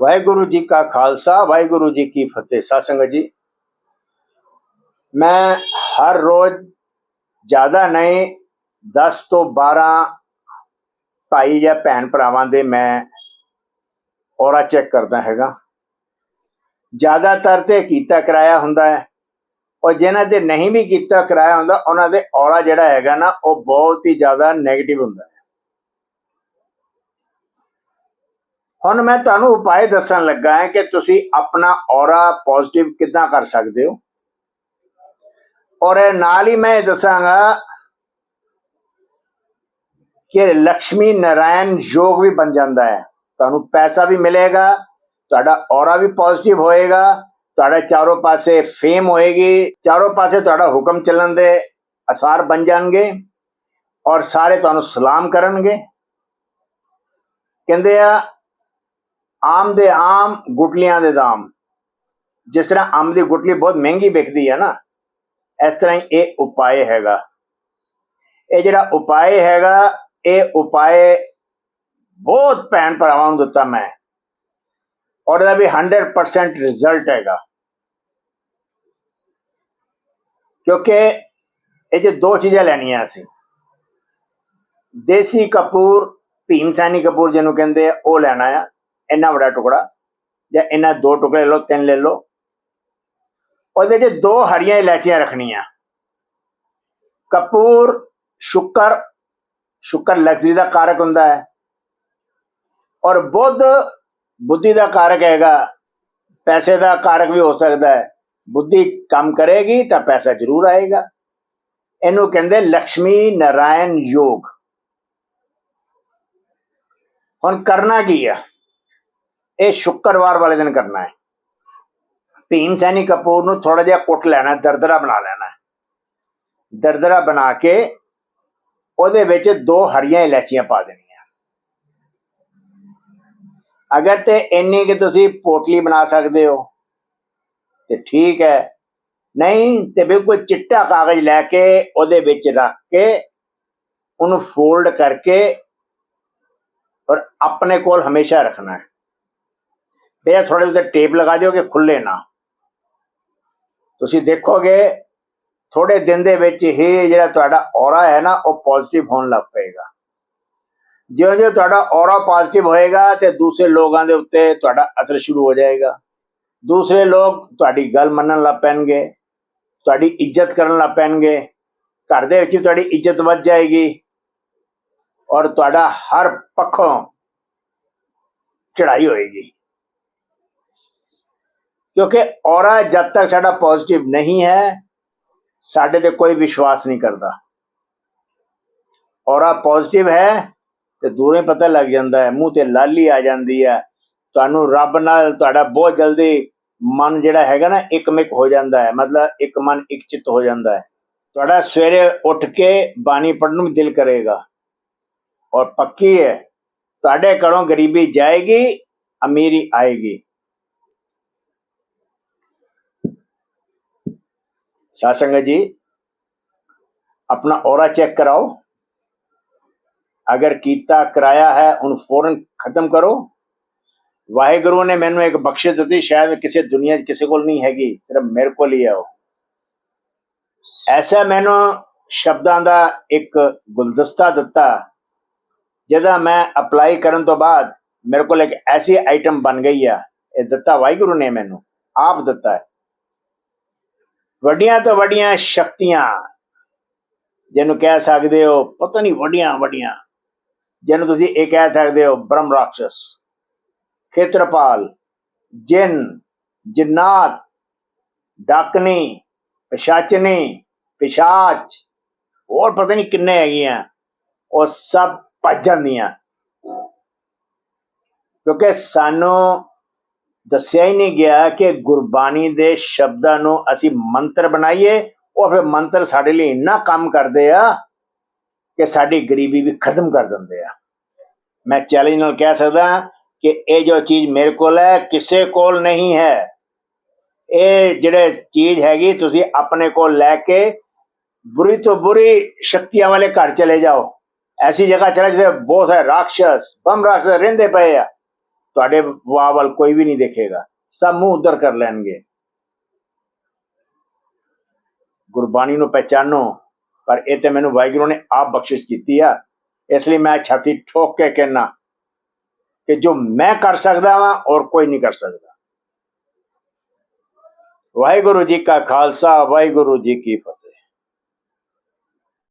ਵਾਹਿਗੁਰੂ ਜੀ ਕਾ ਖਾਲਸਾ, ਵਾਹਿਗੁਰੂ ਜੀ ਕੀ ਫਤਿਹ। ਸਾਧ ਜੀ, ਮੈਂ ਹਰ ਰੋਜ਼ ਜ਼ਿਆਦਾ ਨਹੀਂ 10 ਤੋਂ 12 ਭਾਈ ਜਾਂ ਭੈਣ ਭਰਾਵਾਂ ਦੇ ਮੈਂ ਔਰਾ ਚੈੱਕ ਕਰਦਾ ਹੈਗਾ। ਜ਼ਿਆਦਾਤਰ ਤੇ ਕੀਤਾ ਕਰਾਇਆ ਹੁੰਦਾ ਹੈ ਔਰ ਜਿਨ੍ਹਾਂ ਦੇ ਨਹੀਂ ਵੀ ਕੀਤਾ ਕਰਾਇਆ ਹੁੰਦਾ, ਉਹਨਾਂ ਦੇ ਔਰਾ ਜਿਹੜਾ ਹੈਗਾ ਨਾ, ਉਹ ਬਹੁਤ ਹੀ ਜ਼ਿਆਦਾ 네ਗੇਟਿਵ ਹੁੰਦਾ ਹੈ। ਹੁਣ ਮੈਂ ਤੁਹਾਨੂੰ ਉਪਾਅ ਦੱਸਣ ਲੱਗਾ ਹਾਂ ਕਿ ਤੁਸੀਂ ਆਪਣਾ ਔਰਾ ਪੋਜ਼ਿਟਿਵ ਕਿੱਦਾਂ ਕਰ ਸਕਦੇ ਹੋ। ਔਰ ਨਾਲ ਹੀ ਮੈਂ ਦੱਸਾਂਗਾ ਕਿ ਲక్ష్ਮੀ ਨਾਰਾਇਣ ਯੋਗ ਵੀ ਬਣ ਜਾਂਦਾ ਹੈ। ਤੁਹਾਨੂੰ ਪੈਸਾ ਵੀ ਮਿਲੇਗਾ, ਤੁਹਾਡਾ ਔਰਾ ਵੀ ਪੋਜ਼ਿਟਿਵ ਹੋਏਗਾ, ਤੁਹਾਡੇ ਚਾਰੋਂ ਪਾਸੇ ਫੇਮ ਹੋਏਗੀ, ਚਾਰੋਂ ਪਾਸੇ ਤੁਹਾਡਾ ਹੁਕਮ ਚੱਲਣ ਦੇ ਅਸਾਰ ਬਣ ਜਾਣਗੇ ਔਰ ਸਾਰੇ ਤੁਹਾਨੂੰ ਸਲਾਮ ਕਰਨਗੇ। ਕਹਿੰਦੇ ਆ ਆਮ ਦੇ ਆਮ ਗੁਟਲੀਆਂ ਦੇ ਦਾਮ। ਜਿਸ ਤਰ੍ਹਾਂ ਆਮ ਦੀ ਗੁਟਲੀ ਬਹੁਤ ਮਹਿੰਗੀ ਵਿਕਦੀ ਹੈ ਨਾ, ਇਸ ਤਰ੍ਹਾਂ ਹੀ ਇਹ ਉਪਾਏ ਹੈਗਾ। ਇਹ ਜਿਹੜਾ ਉਪਾਏ ਹੈਗਾ, ਇਹ ਉਪਾਏ ਬਹੁਤ ਭੈਣ ਭਰਾਵਾਂ ਨੂੰ ਦਿੱਤਾ ਮੈਂ। ਔਰ ਇਹਦਾ ਵੀ 100% ਰਿਜ਼ਲਟ ਹੈਗਾ। ਕਿਉਂਕਿ ਇਹ ਜੇ ਦੋ ਚੀਜ਼ਾਂ ਲੈਣੀਆਂ ਅਸੀਂ। ਦੇਸੀ ਕਪੂਰ, ਭੀਮ ਸੈਨੀ ਕਪੂਰ ਜਿਹਨੂੰ ਕਹਿੰਦੇ ਆ, ਉਹ ਲੈਣਾ ਆ। ਇੰਨਾ ਵੱਡਾ ਟੁਕੜਾ ਜਾਂ ਇਹਨਾਂ ਦੋ ਟੁਕੜੇ ਲੈ ਲਓ, ਤਿੰਨ ਲੈ ਲਓ। ਉਹਦੇ 'ਚ ਦੋ ਹਰੀਆਂ ਇਲਾਚੀਆਂ ਰੱਖਣੀਆਂ। ਕਪੂਰ, ਸ਼ੁਕਰ ਸ਼ੁਕਰ ਲਗਜ਼ਰੀ ਦਾ ਕਾਰਕ ਹੁੰਦਾ ਹੈ। ਔਰ ਬੁੱਧ ਬੁੱਧੀ ਦਾ ਕਾਰਕ ਹੈਗਾ, ਪੈਸੇ ਦਾ ਕਾਰਕ ਵੀ ਹੋ ਸਕਦਾ ਹੈ। ਬੁੱਧੀ ਕੰਮ ਕਰੇਗੀ ਤਾਂ ਪੈਸਾ ਜ਼ਰੂਰ ਆਏਗਾ। ਇਹਨੂੰ ਕਹਿੰਦੇ ਲక్ష్ਮੀ ਨਾਰਾਇਣ ਯੋਗ। ਹੁਣ ਕਰਨਾ ਕੀ ਆ? ਇਹ ਸ਼ੁੱਕਰਵਾਰ ਵਾਲੇ ਦਿਨ ਕਰਨਾ ਹੈ। ਭੀਮ ਸੈਨੀ ਕਪੂਰ ਨੂੰ ਥੋੜਾ ਜਿਹਾ ਕੁੱਟ ਲੈਣਾ, ਦਰਦਰਾ ਬਣਾ ਲੈਣਾ ਦਰਦਰਾ ਬਣਾ ਕੇ ਉਹਦੇ ਵਿੱਚ ਦੋ ਹਰੀਆਂ ਇਲਾਚੀਆਂ ਪਾ ਦੇਣੀਆਂ। ਅਗਰ ਤੇ ਇੰਨੀ ਕਿ ਤੁਸੀਂ ਪੋਟਲੀ ਬਣਾ ਸਕਦੇ ਹੋ, ਤੇ ਠੀਕ ਹੈ। ਨਹੀਂ ਤੇ ਬਿਲਕੁਲ ਚਿੱਟਾ ਕਾਗਜ਼ ਲੈ ਕੇ ਉਹਦੇ ਵਿੱਚ ਰੱਖ ਕੇ ਉਹਨੂੰ ਫੋਲਡ ਕਰਕੇ ਔਰ ਆਪਣੇ ਕੋਲ ਹਮੇਸ਼ਾ ਰੱਖਣਾ ਹੈ। ਫਿਰ ਥੋੜੇ ਜਿਹੇ ਟੇਪ ਲਗਾ ਦਿਓ ਕਿ ਖੁੱਲੇ ਨਾ। ਤੁਸੀਂ ਦੇਖੋਗੇ ਥੋੜੇ ਦਿਨ ਦੇ ਵਿੱਚ ਹੀ ਜਿਹੜਾ ਤੁਹਾਡਾ ਔਰਾ ਹੈ ਨਾ, ਉਹ ਪੋਜ਼ਿਟਿਵ ਹੋਣ ਲੱਗ ਪਏਗਾ। ਜਿਉਂ ਜਿਉਂ ਤੁਹਾਡਾ ਔਰਾ ਪੋਜ਼ਿਟਿਵ ਹੋਏਗਾ ਤੇ ਦੂਸਰੇ ਲੋਕਾਂ ਦੇ ਉੱਤੇ ਤੁਹਾਡਾ ਅਸਰ ਸ਼ੁਰੂ ਹੋ ਜਾਏਗਾ। ਦੂਸਰੇ ਲੋਕ ਤੁਹਾਡੀ ਗੱਲ ਮੰਨਣ ਲੱਗ ਪੈਣਗੇ, ਤੁਹਾਡੀ ਇੱਜ਼ਤ ਕਰਨ ਲੱਗ ਪੈਣਗੇ। ਘਰ ਦੇ ਵਿੱਚ ਤੁਹਾਡੀ ਇੱਜ਼ਤ ਵੱਧ ਜਾਏਗੀ ਔਰ ਤੁਹਾਡਾ ਹਰ ਪੱਖੋਂ ਚੜਾਈ ਹੋਏਗੀ। ਕਿਉਂਕਿ ਔਰਾ ਜਦ ਤੱਕ ਸਾਡਾ ਪੋਜ਼ਿਟਿਵ ਨਹੀਂ ਹੈ, ਸਾਡੇ ਤੇ ਕੋਈ ਵਿਸ਼ਵਾਸ ਨਹੀਂ ਕਰਦਾ। ਔਰਾ ਪੋਜ਼ਿਟਿਵ ਹੈ ਤੇ ਦੂਰੇ ਪਤਾ ਲੱਗ ਜਾਂਦਾ ਹੈ, ਮੂੰਹ ਤੇ ਲਾਲੀ ਆ ਜਾਂਦੀ ਹੈ। ਤੁਹਾਨੂੰ ਰੱਬ ਨਾਲ ਤੁਹਾਡਾ ਬਹੁਤ ਜਲਦੀ ਮਨ ਜਿਹੜਾ ਹੈਗਾ ਨਾ, ਇੱਕਮਿਕ ਹੋ ਜਾਂਦਾ ਹੈ। ਮਤਲਬ ਇੱਕ ਮਨ, ਇੱਕ ਚਿੱਤ ਹੋ ਜਾਂਦਾ ਹੈ। ਤੁਹਾਡਾ ਸਵੇਰੇ ਉੱਠ ਕੇ ਬਾਣੀ ਪੜਨ ਨੂੰ ਦਿਲ ਕਰੇਗਾ। ਔਰ ਪੱਕੀ ਹੈ, ਤੁਹਾਡੇ ਘਰੋਂ ਗਰੀਬੀ ਜਾਏਗੀ, ਅਮੀਰੀ ਆਏਗੀ। सासंग जी अपना और चेक कराओ अगर कीता कराया है उन फौरन खत्म करो ਵਾਹਿਗੁਰੂ ਨੇ ਮੈਨੂੰ ਇੱਕ ਬਖਸ਼ਿਸ਼ ਦਿੱਤੀ ਸ਼ਾਇਦ ਕਿਸੇ ਦੁਨੀਆ 'ਚ ਕਿਸੇ ਕੋਲ ਨਹੀਂ ਹੈਗੀ ਸਿਰਫ ਮੇਰੇ ਕੋਲ ਹੀ ਹੈ ਉਹ ਐਸਾ ਮੈਨੂੰ ਸ਼ਬਦਾਂ ਦਾ ਇੱਕ ਗੁਲਦਸਤਾ ਦਿੱਤਾ ਜਿਹਦਾ ਮੈਂ ਅਪਲਾਈ ਕਰਨ ਤੋਂ ਬਾਅਦ ਮੇਰੇ ਕੋਲ ਇੱਕ ਐਸੀ ਆਈਟਮ ਬਣ ਗਈ ਆ ਇਹ ਦਿੱਤਾ ਵਾਹਿਗੁਰੂ ਨੇ ਮੈਨੂੰ ਆਪ ਦਿੱਤਾ ਹੈ ਵੱਡੀਆਂ ਤੋਂ ਵੱਡੀਆਂ ਸ਼ਕਤੀਆਂ। ਜਿਹਨੂੰ ਕਹਿ ਸਕਦੇ ਹੋ, ਪਤਾ ਨਹੀਂ ਵੱਡੀਆਂ ਵੱਡੀਆਂ। ਜਿਹਨੂੰ ਤੁਸੀਂ ਇਹ ਕਹਿ ਸਕਦੇ ਹੋ, ਬ੍ਰਹਮ ਰਾਖਸ਼ ਖੇਤਰਪਾਲ, ਜਿਨ, ਜਿਨਾਤ, ਡਾਕਨੀ, ਪਿਸ਼ਾਚਨੀ, ਪਿਸ਼ਾਚ। ਹੋਰ ਪਤਾ ਨਹੀਂ ਕਿੰਨੇ ਹੈਗੀਆਂ। ਉਹ ਸਭ ਭੱਜ ਜਾਂਦੀਆਂ। ਕਿਉਂਕਿ ਸਾਨੂੰ ਦੱਸਿਆ ਹੀ ਨਹੀਂ ਗਿਆ ਕਿ ਗੁਰਬਾਣੀ ਦੇ ਸ਼ਬਦਾਂ ਨੂੰ ਅਸੀਂ ਮੰਤਰ ਬਣਾਈਏ, ਉਹ ਫਿਰ ਮੰਤਰ ਸਾਡੇ ਲਈ ਇੰਨਾ ਕੰਮ ਕਰਦੇ ਆ ਕਿ ਸਾਡੀ ਗਰੀਬੀ ਵੀ ਖਤਮ ਕਰ ਦਿੰਦੇ ਆ। ਮੈਂ ਚੈਲੰਜ ਨਾਲ ਕਹਿ ਸਕਦਾ ਕਿ ਇਹ ਜੋ ਚੀਜ਼ ਮੇਰੇ ਕੋਲ ਹੈ, ਕਿਸੇ ਕੋਲ ਨਹੀਂ ਹੈ। ਇਹ ਜਿਹੜੇ ਚੀਜ਼ ਹੈਗੀ, ਤੁਸੀਂ ਆਪਣੇ ਕੋਲ ਲੈ ਕੇ ਬੁਰੀ ਤੋਂ ਬੁਰੀ ਸ਼ਕਤੀਆਂ ਵਾਲੇ ਘਰ ਚਲੇ ਜਾਓ। ਐਸੀ ਜਗ੍ਹਾ ਚਲੇ ਜਿੱਥੇ ਬਹੁਤ ਹੈ ਰਾਖਸ਼ ਬਮ ਰਾਖਸ਼ ਰਹਿੰਦੇ ਪਏ ਆ। ਤੁਹਾਡੇ ਵਾਹ ਵੱਲ ਕੋਈ ਵੀ ਨਹੀਂ ਦੇਖੇਗਾ। ਸਭ ਮੂੰਹ ਉਧਰ ਕਰ ਲੈਣਗੇ। ਗੁਰਬਾਣੀ ਨੂੰ ਪਹਿਚਾਨੋ, ਪਰ ਇਹ ਤੇ ਮੈਨੂੰ ਵਾਹਿਗੁਰੂ ਨੇ ਆਪ ਬਖਸ਼ਿਸ਼ ਕੀਤੀ ਆ। ਇਸ ਲਈ ਮੈਂ ਛਾਤੀ ਠੋਕ ਕੇ ਕਹਿਣਾ ਕਿ ਜੋ ਮੈਂ ਕਰ ਸਕਦਾ ਵਾਂ ਔਰ ਕੋਈ ਨਹੀਂ ਕਰ ਸਕਦਾ। ਵਾਹਿਗੁਰੂ ਜੀ ਕਾ ਖਾਲਸਾ, ਵਾਹਿਗੁਰੂ ਜੀ ਕੀ ਫਤਿਹ।